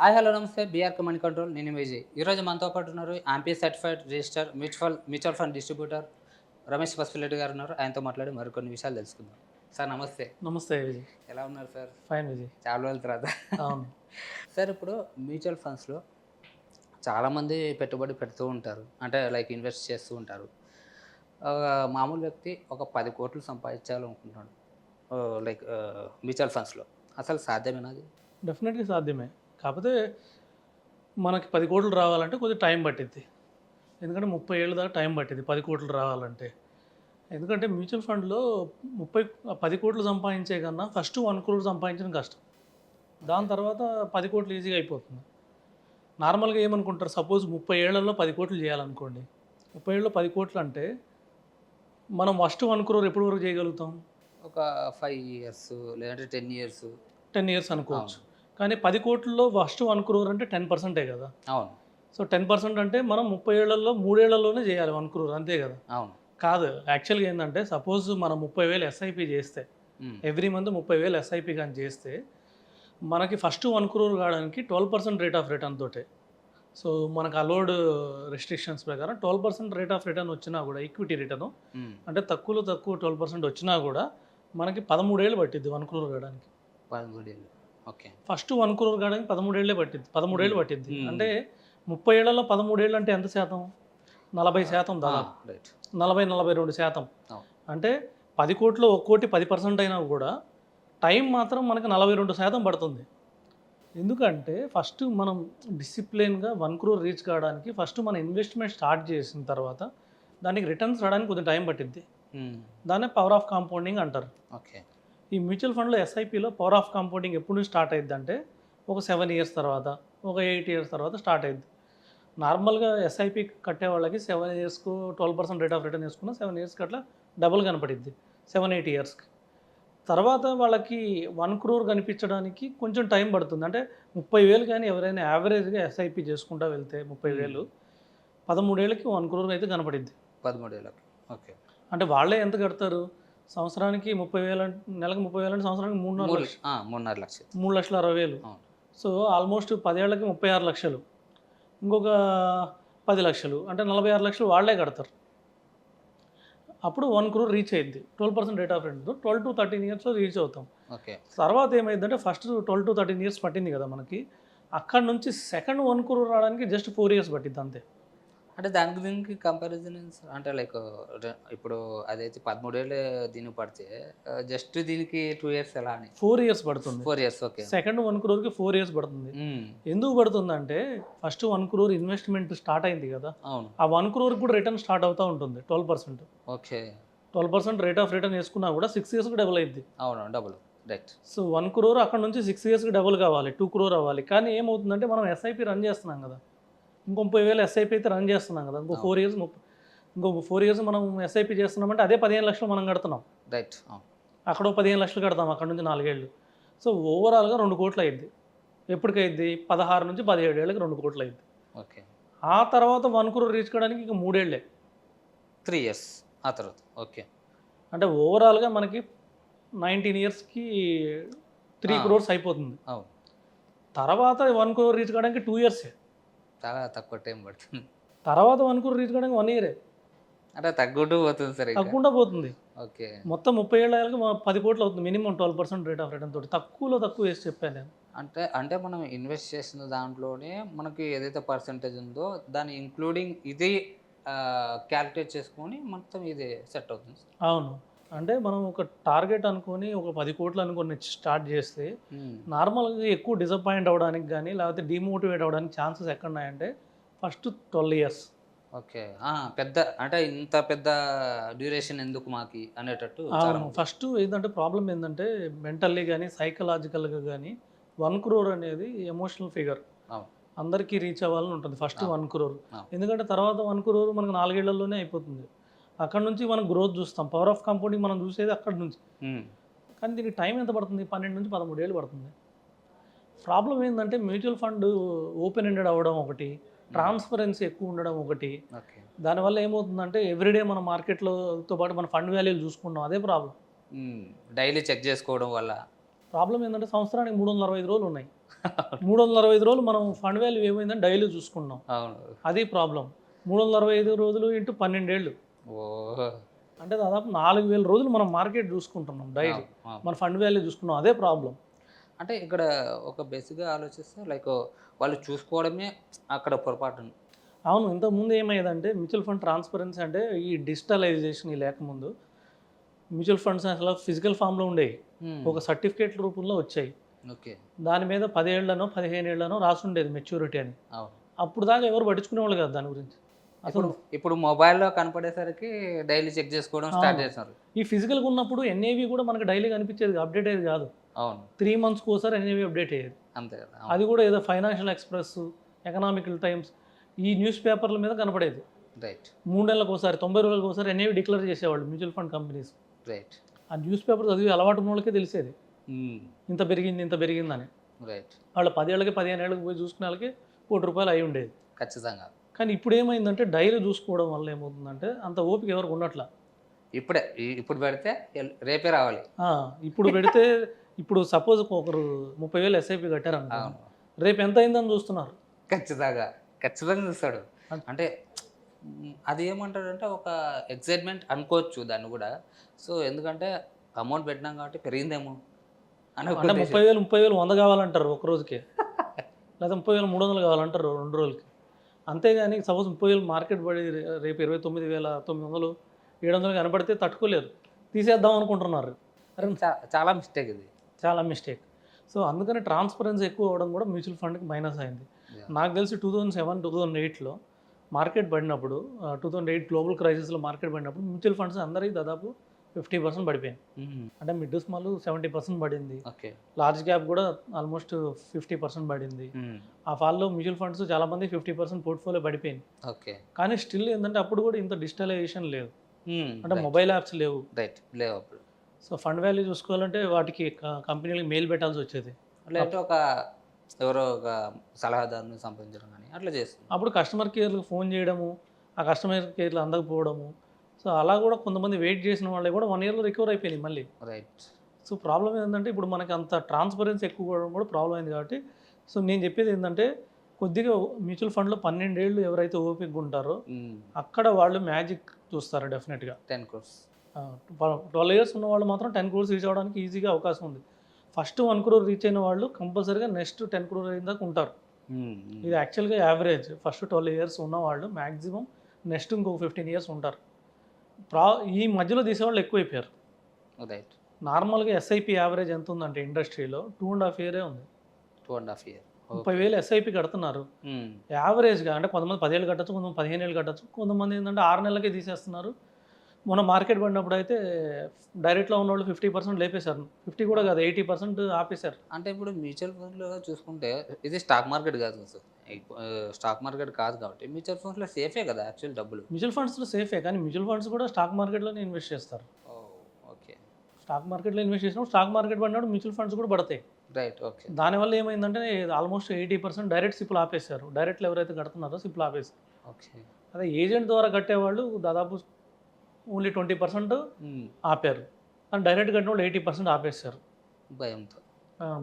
Hi hello నమస్తే. BR command control. నేను విజయ్. ఈరోజు మనతో పాటు ఉన్నారు AMFI certified registered mutual mutual fund distributor Ramesh Pasipilleddy గారు ఉన్నారు. ఆయనతో మాట్లాడి మరికొన్ని విషయాలు తెలుసుకుందాం. సార్ నమస్తే. నమస్తే విజయ్. ఎలా ఉన్నారు సార్? ఫైన్ విజయ్. చాలా రోజుల తర్వాత. అవును. సార్ ఇప్పుడు మ్యూచువల్ ఫండ్స్లో చాలామంది పెట్టుబడి పెడుతూ ఉంటారు. అంటే లైక్ ఇన్వెస్ట్ చేస్తూ ఉంటారు. మామూలు వ్యక్తి ఒక పది కోట్లు సంపాదించాలనుకుంటున్నాడు. లైక్ మ్యూచువల్ ఫండ్స్లో. అసలు సాధ్యమేనాది డెఫినెట్గా సాధ్యమే. కాకపోతే మనకి పది కోట్లు రావాలంటే కొద్దిగా టైం పట్టిద్ది. ఎందుకంటే ముప్పై ఏళ్ళ దాకా టైం పట్టింది పది కోట్లు రావాలంటే. ఎందుకంటే మ్యూచువల్ ఫండ్లో ముప్పై పది కోట్లు సంపాదించే కన్నా ఫస్ట్ వన్ క్రోర్ సంపాదించడం కష్టం. దాని తర్వాత పది కోట్లు ఈజీగా అయిపోతుంది. నార్మల్గా ఏమనుకుంటారు? సపోజ్ ముప్పై ఏళ్ళలో పది కోట్లు చేయాలనుకోండి. ముప్పై ఏళ్ళలో పది కోట్లు అంటే మనం ఫస్ట్ వన్ క్రోర్ ఎప్పటి వరకు చేయగలుగుతాం? ఒక ఫైవ్ ఇయర్స్ లేదంటే టెన్ ఇయర్స్. టెన్ ఇయర్స్ అనుకోవచ్చు. కానీ పది కోట్లలో ఫస్ట్ వన్ క్రోర్ అంటే టెన్ పర్సెంటే కదా. అవును. సో టెన్ పర్సెంట్ అంటే మనం ముప్పై ఏళ్ళలో మూడేళ్ళలోనే చేయాలి వన్ క్రోర్ అంతే కదా. అవును. కాదు యాక్చువల్గా ఏంటంటే సపోజ్ మనం ముప్పై వేలు ఎస్ఐపి చేస్తే. ఎవ్రీ మంత్ ముప్పై వేలు ఎస్ఐపి కానీ చేస్తే మనకి ఫస్ట్ వన్ క్రోర్ కావడానికి twelve percent rate of return తోటే. సో మనకు అలోడ్ రెస్ట్రిక్షన్స్ ప్రకారం twelve percent rate of return వచ్చినా కూడా ఈక్విటీ రిటర్న్. అంటే తక్కువలో తక్కువ ట్వెల్వ్ పర్సెంట్ వచ్చినా కూడా మనకి పదమూడేళ్ళు పట్టిద్ది వన్ క్రోర్ కావడానికి. పదమూడు ఏళ్ళు ఓకే ఫస్ట్ వన్ క్రోర్ కావడానికి పదమూడేళ్ళే పట్టింది పదమూడేళ్ళు పట్టింది Hmm. అంటే ముప్పై ఏళ్ళలో పదమూడేళ్ళు అంటే ఎంత శాతం? నలభై శాతం దాదాపు. రైట్ నలభై నలభై రెండు శాతం. అవును. అంటే పది కోట్లు ఒక కోటి పది పర్సెంట్ అయినా కూడా టైం మాత్రం మనకి నలభై రెండు శాతం పడుతుంది. ఎందుకంటే ఫస్ట్ మనం డిసిప్లిన్గా వన్ క్రోర్ రీచ్ కావడానికి ఫస్ట్ మన ఇన్వెస్ట్మెంట్ స్టార్ట్ చేసిన తర్వాత దానికి రిటర్న్స్ రావడానికి కొద్దిగా టైం పట్టింది దాన్నే పవర్ ఆఫ్ కాంపౌండింగ్ అంటారు. ఓకే. ఈ మ్యూచువల్ ఫండ్లో ఎస్ఐపిలో పవర్ ఆఫ్ కాంపౌండింగ్ ఎప్పుడు నుంచి స్టార్ట్ అయ్యిద్ది అంటే ఒక సెవెన్ ఇయర్స్ తర్వాత ఒక ఎయిట్ ఇయర్స్ తర్వాత స్టార్ట్ అయ్యిద్ది నార్మల్గా ఎస్ఐపి కట్టే వాళ్ళకి seven ఇయర్స్కు twelve percent rate of return వేసుకున్న సెవెన్ ఇయర్స్కి అట్లా డబుల్ కనపడిద్ది సెవెన్ ఎయిట్ ఇయర్స్కి తర్వాత వాళ్ళకి వన్ క్రోర్ కనిపించడానికి కొంచెం టైం పడుతుంది. అంటే ముప్పై వేలు కానీ ఎవరైనా యావరేజ్గా ఎస్ఐపి చేసుకుంటా వెళ్తే ముప్పై వేలు పదమూడేళ్ళకి వన్ క్రోర్ అయితే కనపడిద్ది. పదమూడు ఏళ్ళకి ఓకే. అంటే వాళ్ళే ఎంత కడతారు? సంవత్సరానికి ముప్పై వేలు నెలకు ముప్పై వేలు అంటే సంవత్సరానికి మూడున్నర మూడు లక్షలు. మూడున్నర లక్షలు. మూడు లక్షల అరవై వేలు. సో ఆల్మోస్ట్ పదేళ్ళకి ముప్పై ఆరు లక్షలు. ఇంకొక పది లక్షలు అంటే నలభై ఆరు లక్షలు వాళ్ళే కడతారు. అప్పుడు వన్ క్రోర్ రీచ్ అయ్యింది twelve percent rate of return twelve to thirteen ఇయర్స్లో రీచ్ అవుతాం. ఓకే. తర్వాత ఏమైందంటే first twelve to thirteen years పట్టింది కదా మనకి. అక్కడ నుంచి సెకండ్ వన్ క్రోర్ రావడానికి జస్ట్ ఫోర్ ఇయర్స్ పట్టింది అంతే. అంటే దానికి దీనికి కంపారిజన్ అంటే లైక్ ఇప్పుడు అదైతే పదమూడేళ్ళు దీనికి పడితే జస్ట్ దీనికి టూ ఇయర్స్ ఎలా అని. ఫోర్ ఇయర్స్ పడుతుంది. Four years okay second one క్రోర్కి four years పడుతుంది. ఎందుకు పడుతుందంటే first one crore investment start అయింది కదా. అవును. ఆ వన్ క్రోర్ కూడా రిటర్న్ స్టార్ట్ అవుతూ ఉంటుంది twelve percent okay twelve percent rate of return వేసుకున్నా కూడా సిక్స్ ఇయర్స్కి డబుల్ అయింది అవును double right so one crore అక్కడ నుంచి సిక్స్ ఇయర్స్కి డబుల్ కావాలి టూ క్రోర్ అవ్వాలి. కానీ ఏమవుతుందంటే మనం ఎస్ఐపి రన్ చేస్తున్నాం కదా. ఇంకో ముప్పై వేలు ఎస్ఐపి అయితే రన్ చేస్తున్నాం కదా. ఇంకో ఫోర్ ఇయర్స్ ముప్పై ఇంకో ఫోర్ ఇయర్స్ మనం ఎస్ఐపి చేస్తున్నామంటే అదే పదిహేను లక్షలు మనం కడుతున్నాం. రైట్ అక్కడ పదిహేను లక్షలు కడతాం అక్కడ నుంచి నాలుగేళ్ళు. సో ఓవరాల్గా రెండు కోట్లు అయింది ఎప్పటికైద్ది? పదహారు నుంచి పదిహేడు ఏళ్ళకి రెండు కోట్లు అయింది ఓకే. ఆ తర్వాత వన్ క్రోర్ రీచ్ కావడానికి ఇక మూడేళ్ళే త్రీ ఇయర్స్ ఆ తర్వాత ఓకే. అంటే ఓవరాల్గా మనకి నైన్టీన్ ఇయర్స్కి త్రీ. క్రోర్స్ అయిపోతుంది. తర్వాత వన్ క్రోర్ రీచ్ కావడానికి టూ ఇయర్సే చాలా తక్కువ టైం పడుతుంది. తర్వాత వన్ క్రోర్ రీచ్ కావడానికి వన్ ఇయరే. అంటే తగ్గుంటూ పోతుంది సార్ ఇంకా. తగ్గకుండా పోతుంది. ఓకే. మొత్తం ముప్పై ఏళ్ళ పది కోట్లు అవుతుంది. Minimum twelve percent rate of return తోటి. తక్కువలో తక్కువ వేసి చెప్పాను నేను. అంటే అంటే మనం ఇన్వెస్ట్ చేసిన దాంట్లోనే మనకి ఏదైతే పర్సంటేజ్ ఉందో దాని ఇంక్లూడింగ్ ఇది క్యాలిక్యులేట్ చేసుకొని మొత్తం ఇది సెట్ అవుతుంది అవును. అంటే మనం ఒక టార్గెట్ అనుకొని ఒక పది కోట్లు అనుకొని స్టార్ట్ చేస్తే నార్మల్గా ఎక్కువ డిసప్పాయింట్ అవ్వడానికి కానీ లేకపోతే డిమోటివేట్ అవ్వడానికి ఛాన్సెస్ ఎక్కడ ఉన్నాయంటే ఫస్ట్ ట్వెల్వ్ ఇయర్స్ ఓకే పెద్ద అంటే ఇంత పెద్ద డ్యూరేషన్ ఎందుకు మాకి అనేటట్టు. ఫస్ట్ ఏంటంటే ప్రాబ్లం ఏంటంటే మెంటల్లీ కానీ సైకలాజికల్గా కానీ వన్ క్రోర్ అనేది ఎమోషనల్ ఫిగర్. అందరికీ రీచ్ అవ్వాలని ఉంటుంది ఫస్ట్. వన్ క్రోర్. ఎందుకంటే తర్వాత వన్ క్రోర్ మనకు నాలుగేళ్ళలోనే అయిపోతుంది అక్కడ నుంచి మనం గ్రోత్ చూస్తాం. పవర్ ఆఫ్ కాంపౌండింగ్ మనం చూసేది అక్కడ నుంచి. కానీ దీనికి టైం ఎంత పడుతుంది? పన్నెండు నుంచి పదమూడు ఏళ్ళు పడుతుంది. ప్రాబ్లం ఏంటంటే మ్యూచువల్ ఫండ్ ఓపెన్ ఎండెడ్ అవ్వడం ఒకటి ట్రాన్స్పరెన్సీ ఎక్కువ ఉండడం ఒకటి. ఓకే. దానివల్ల ఏమవుతుందంటే ఎవ్రీడే మన మార్కెట్లోతో పాటు మన ఫండ్ వాల్యూలు చూసుకుంటాం అదే ప్రాబ్లం డైలీ చెక్ చేసుకోవడం వల్ల. ప్రాబ్లం ఏంటంటే సంవత్సరానికి మూడు వందల అరవై ఐదు రోజులు ఉన్నాయి. మూడు వందల అరవై ఐదు రోజులు మనం ఫండ్ వాల్యూ ఏమైందని డైలీ చూసుకున్నాం అది ప్రాబ్లం మూడు వందల అరవై ఐదు రోజులు ఇంటూ పన్నెండేళ్ళు. ఓ. అంటే దాదాపు నాలుగు వేల రోజులు మనం మార్కెట్ చూసుకుంటున్నాం డైలీ. మన ఫండ్ వాల్యూ చూసుకున్నాం అదే ప్రాబ్లం. అంటే ఇక్కడ ఒక బేసిక్గా ఆలోచిస్తే లైక్ వాళ్ళు చూసుకోవడమే అక్కడ పొరపాటు. అవును ఇంతకుముందు ఏమయ్యేదంటే మ్యూచువల్ ఫండ్ ట్రాన్స్పరెన్సీ అంటే ఈ డిజిటలైజేషన్ ఈ లేకముందు మ్యూచువల్ ఫండ్స్ అసలు ఫిజికల్ ఫామ్లో ఉండేవి. ఒక సర్టిఫికేట్ రూపంలో వచ్చాయి. ఓకే. దాని మీద పదేళ్ళనో పదిహేను ఏళ్ళనో రాసి ఉండేది మెచ్యూరిటీ అని. అప్పుడు దాకా ఎవరు పట్టించుకునేవాళ్ళు కదా దాని గురించి. అసలు ఇప్పుడు మొబైల్లో కనపడేసరికి డైలీ చెక్ చేసుకోవడం స్టార్ట్. చేస్తున్నారు ఈ ఫిజికల్గా ఉన్నప్పుడు ఎన్ఏవి కూడా మనకి డైలీ కనిపించేది అప్డేట్ అయ్యేది కాదు. అవును. త్రీ మంత్స్కి ఒకసారి ఎన్ఏవి అప్డేట్ అయ్యేది. అంతే కదా అది కూడా ఏదో ఫైనాన్షియల్ ఎక్స్ప్రెస్ ఎకనామికల్ టైమ్స్ ఈ న్యూస్ పేపర్ల మీద కనపడేది. రైట్ మూడు నెలలకు ఒకసారి తొంభై రోజులకు ఒకసారి ఎన్ఏవి డిక్లేర్ చేసేవాళ్ళు మ్యూచువల్ ఫండ్ కంపెనీస్ రైట్ ఆ న్యూస్ పేపర్ చదివి అలవాటు ఉన్న వాళ్ళకే తెలిసేది. ఇంత పెరిగింది ఇంత పెరిగిందని. రైట్ వాళ్ళ పదేళ్ళకి పదిహేను ఏళ్ళకి పోయి చూసుకునే వాళ్ళకి కోటి రూపాయలు అయి ఉండేది. ఖచ్చితంగా. కానీ ఇప్పుడు ఏమైందంటే డైలీ చూసుకోవడం వల్ల ఏమవుతుందంటే అంత ఓపిక ఎవరికి ఉండట్లా. ఇప్పుడే. ఇప్పుడు పెడితే రేపే రావాలి. ఇప్పుడు పెడితే ఇప్పుడు సపోజ్ ఒకరు ముప్పై వేలు ఎస్ఐపి అవును. రేపు ఎంత అయిందని చూస్తున్నారు? ఖచ్చితంగా. ఖచ్చితంగా చూస్తాడు. అంటే అది ఏమంటాడంటే ఒక ఎక్సైట్మెంట్ అనుకోవచ్చు దాన్ని కూడా. సో ఎందుకంటే అమౌంట్ పెట్టినాం కాబట్టి పెరిగిందేమో అంటే. ముప్పై వేలు ముప్పై వేలు వంద కావాలంటారు ఒక రోజుకి. లేదా ముప్పై వేలు మూడు వందలు కావాలంటారు రెండు రోజులకి. అంతేగాని సపోజ్ ముప్పై వేలు మార్కెట్ పడి రేపు ఇరవై తొమ్మిది వేల తొమ్మిది వందలు ఏడు వందలు కనపడితే తట్టుకోలేరు. తీసేద్దాం అనుకుంటున్నారు. చాలా మిస్టేక్ ఇది. చాలా మిస్టేక్ సో అందుకని ట్రాన్స్పరెన్సీ ఎక్కువ అవడం కూడా మ్యూచువల్ ఫండ్కి మైనస్ అయింది. నాకు తెలిసి two thousand seven two thousand ఎయిట్లో మార్కెట్ పడినప్పుడు టూ థౌజండ్ ఎయిట్ గ్లోబల్ క్రైసిస్లో మార్కెట్ పడినప్పుడు మ్యూచువల్ ఫండ్స్ అందరికీ దాదాపు ఫిఫ్టీ పర్సెంట్ పడిపోయాయి మ్, అంటే మిడ్ స్మాల్ సెవెంటీ పర్సెంట్ పడింది. ఓకే. లార్జ్ క్యాప్ కూడా ఆల్మోస్ట్ ఫిఫ్టీ పర్సెంట్ పడింది. ఆ ఫాల్లో మ్యూచువల్ ఫండ్స్ చాలా మంది ఫిఫ్టీ పర్సెంట్ పోర్ట్ఫోలియో పడిపోయింది. ఓకే. కానీ స్టిల్ ఏంటంటే అప్పుడు కూడా ఇంత డిజిటలైజేషన్ లేదు అంటే మొబైల్ యాప్స్ లేవు. రైట్ లేవు సో ఫండ్ వాల్యూ చూసుకోవాలంటే వాటికి కంపెనీలకు మెయిల్ పెట్టాల్సి వచ్చేది. లేదంటే ఒక ఎవరో ఒక సలహాదారుని సంప్రదించడం కానీ అట్లా చేస్తుంది అప్పుడు కస్టమర్ కేర్లకు ఫోన్ చేయడము ఆ కస్టమర్ కేర్లు అందకపోవడము సో అలా కూడా కొంతమంది వెయిట్ చేసిన వాళ్ళకి కూడా వన్ ఇయర్లో రికవర్ అయిపోయినాయి మళ్ళీ. రైట్. సో ప్రాబ్లం ఏంటంటే ఇప్పుడు మనకి అంత ట్రాన్స్పరెన్సీ ఎక్కువ కూడా కూడా ప్రాబ్లం అయింది కాబట్టి సో నేను చెప్పేది ఏంటంటే కొద్దిగా మ్యూచువల్ ఫండ్లో పన్నెండేళ్ళు ఎవరైతే ఓపికగా ఉంటారో అక్కడ వాళ్ళు మ్యాజిక్ చూస్తారు డెఫినెట్గా. టెన్ క్రోర్స్. ట్వెల్వ్ ఇయర్స్ ఉన్న వాళ్ళు మాత్రం టెన్ క్రోర్స్ రీచ్ అవ్వడానికి ఈజీగా అవకాశం ఉంది. ఫస్ట్ వన్ క్రోర్ రీచ్ అయిన వాళ్ళు కంపల్సరీగా నెక్స్ట్ టెన్ క్రోర్ అయిన దాకా ఉంటారు. ఇది యాక్చువల్గా యావరేజ్ ఫస్ట్ ట్వెల్వ్ ఇయర్స్ ఉన్న వాళ్ళు మ్యాక్సిమం నెక్స్ట్ ఇంకొక ఫిఫ్టీన్ ఇయర్స్ ఉంటారు. ప్రా ఈ మధ్యలో తీసేవాళ్ళు ఎక్కువైపోయారు. రైట్ నార్మల్గా ఎస్ఐపి యావరేజ్ ఎంత ఉందంటే ఇండస్ట్రీలో టూ అండ్ హాఫ్ ఇయరే ఉంది. టూ అండ్ హాఫ్ ఇయర్ ముప్పై వేలు ఎస్ఐపి కడుతున్నారు. యావరేజ్గా అంటే కొంతమంది పదివేలు కట్టచ్చు కొంతమంది పదిహేను ఏళ్ళు కట్టచ్చు కొంతమంది ఏంటంటే ఆరు నెలలకే తీసేస్తున్నారు. మొన్న మార్కెట్ పడినప్పుడు అయితే డైరెక్ట్లో ఉన్న వాళ్ళు ఫిఫ్టీ పర్సెంట్ లేపేశారు. ఫిఫ్టీ కూడా కాదు ఎయిటీ పర్సెంట్ ఆపేశారు. అంటే ఇప్పుడు మ్యూచువల్ ఫండ్లో చూసుకుంటే ఇది స్టాక్ మార్కెట్ కాదు సార్. స్టాక్ మార్కెట్ కాదు కాబట్టి మ్యూచువల్ ఫండ్స్లో సేఫే కదా యాక్చువల్ డబ్బులు? మ్యూచువల్ ఫండ్స్లో సేఫే కానీ మ్యూచువల్ ఫండ్స్ కూడా స్టాక్ మార్కెట్లోనే ఇన్వెస్ట్ చేస్తారు. ఓకే. స్టాక్ మార్కెట్లో ఇన్వెస్ట్ చేసినప్పుడు స్టాక్ మార్కెట్ పడినప్పుడు మ్యూచువల్ ఫండ్స్ కూడా పడతాయి. రైట్ ఓకే దానివల్ల ఏమైందంటే ఆల్మోస్ట్ ఎయిటీ పర్సెంట్ డైరెక్ట్ సిప్పులు ఆపేశారు. డైరెక్ట్లో ఎవరైతే కడుతున్నారో సిప్పులు ఆపేశారు. ఓకే అదే ఏజెంట్ ద్వారా కట్టేవాళ్ళు దాదాపు ఓన్లీ ట్వంటీ పర్సెంట్ ఆపారు. అండ్ డైరెక్ట్ కట్టిన వాళ్ళు ఎయిటీ పర్సెంట్ ఆపేశారు. భయంతో.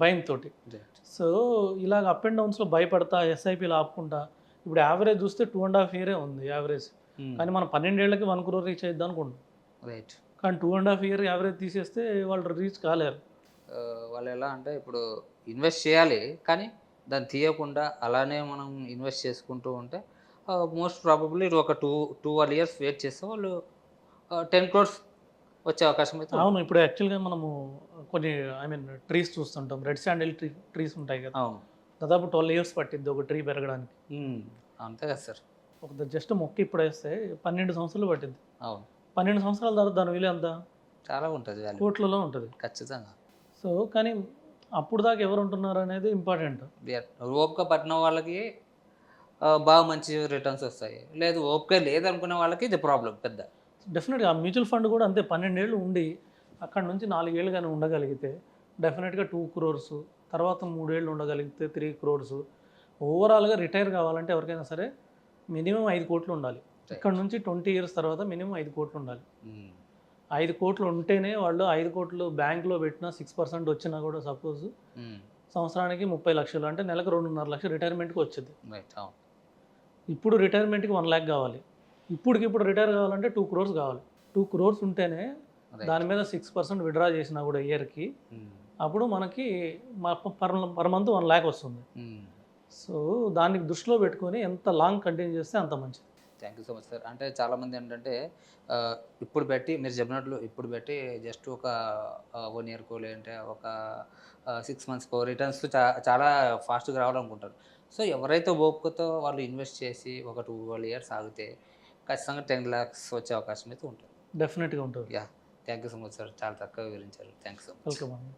భయంతో సో ఇలాగ అప్ అండ్ డౌన్స్లో భయపడతా ఎస్ఐపీలు ఆపుకుంటా ఇప్పుడు యావరేజ్ చూస్తే టూ అండ్ హాఫ్ ఇయరే ఉంది యావరేజ్ కానీ మనం పన్నెండేళ్ళకి వన్ క్రోర్ రీచ్ అయిద్దాం అనుకుంటాం. రైట్ కానీ two and half year average తీసేస్తే వాళ్ళు రీచ్ కాలేరు. వాళ్ళు ఎలా అంటే ఇప్పుడు ఇన్వెస్ట్ చేయాలి కానీ దాన్ని తీయకుండా అలానే మనం ఇన్వెస్ట్ చేసుకుంటూ ఉంటే మోస్ట్ ప్రాబబ్లీ ఒక two two one years wait చేస్తే వాళ్ళు టెన్ క్రోర్స్ వచ్చే అవకాశం అయితే. అవును ఇప్పుడు యాక్చువల్గా మనము కొన్ని ఐ మీన్ ట్రీస్ చూస్తుంటాం. రెడ్ శాండిల్ ట్రీ ట్రీస్ ఉంటాయి కదా. అవును. దాదాపు ట్వెల్వ్ ఇయర్స్ పట్టింది ఒక ట్రీ పెరగడానికి. అంతే కదా సార్. ఒక జస్ట్ మొక్క ఇప్పుడు వేస్తే పన్నెండు సంవత్సరాలు పట్టింది అవును. పన్నెండు సంవత్సరాల తర్వాత దాని విలువ ఎంత? చాలా ఉంటుంది కోట్లలో ఉంటుంది. ఖచ్చితంగా. సో కానీ అప్పుడు దాకా ఎవరు ఉంటున్నారు అనేది ఇంపార్టెంట్ ఓపిక పట్టిన వాళ్ళకి బాగా మంచి రిటర్న్స్ వస్తాయి. లేదు ఓపిక లేదనుకునే వాళ్ళకి ఇది ప్రాబ్లం పెద్ద. డెఫినెట్గా మ్యూచువల్ ఫండ్ కూడా అంతే పన్నెండేళ్ళు ఉండి అక్కడ నుంచి నాలుగేళ్ళు కానీ ఉండగలిగితే డెఫినెట్గా టూ క్రోర్స్ తర్వాత మూడేళ్ళు ఉండగలిగితే త్రీ క్రోర్స్ ఓవరాల్గా రిటైర్ కావాలంటే ఎవరికైనా సరే మినిమం ఐదు కోట్లు ఉండాలి. ఇక్కడ నుంచి ట్వంటీ ఇయర్స్ తర్వాత మినిమం ఐదు కోట్లు ఉండాలి. మ్మ్. ఐదు కోట్లు ఉంటేనే వాళ్ళు ఐదు కోట్లు బ్యాంక్లో పెట్టినా సిక్స్ పర్సెంట్ వచ్చినా కూడా సపోజ్ మ్మ్. సంవత్సరానికి ముప్పై లక్షలు అంటే నెలకు రెండున్నర లక్షలు రిటైర్మెంట్కి వచ్చింది. ఇప్పుడు రిటైర్మెంట్కి వన్ ల్యాక్ కావాలి. ఇప్పటికి ఇప్పుడు రిటైర్ కావాలంటే టూ క్రోర్స్ కావాలి. టూ క్రోర్స్ ఉంటేనే దాని మీద సిక్స్ పర్సెంట్ విడ్రా చేసినా కూడా ఇయర్కి. అప్పుడు మనకి per per month one lakh వస్తుంది. సో దానికి దృష్టిలో పెట్టుకొని ఎంత లాంగ్ కంటిన్యూ చేస్తే అంత మంచిది. Thank you so much sir. అంటే చాలామంది ఏంటంటే ఇప్పుడు పెట్టి మీరు చెప్పినట్లు ఇప్పుడు పెట్టి జస్ట్ ఒక వన్ ఇయర్కో లేదంటే ఒక సిక్స్ మంత్స్కో రిటర్న్స్ చా చాలా ఫాస్ట్గా రావాలనుకుంటారు. సో ఎవరైతే ఓపికతో వాళ్ళు ఇన్వెస్ట్ చేసి ఒక టూ ట్వెల్వ్ ఇయర్స్ ఆగితే ఖచ్చితంగా టెన్ ల్యాక్స్ వచ్చే అవకాశం అయితే ఉంటుంది. డెఫినెట్గా ఉంటుంది. Yeah thank you so much sir. చాలా చక్కగా వివరించారు. Thanks so much. వెల్కమ్ అండి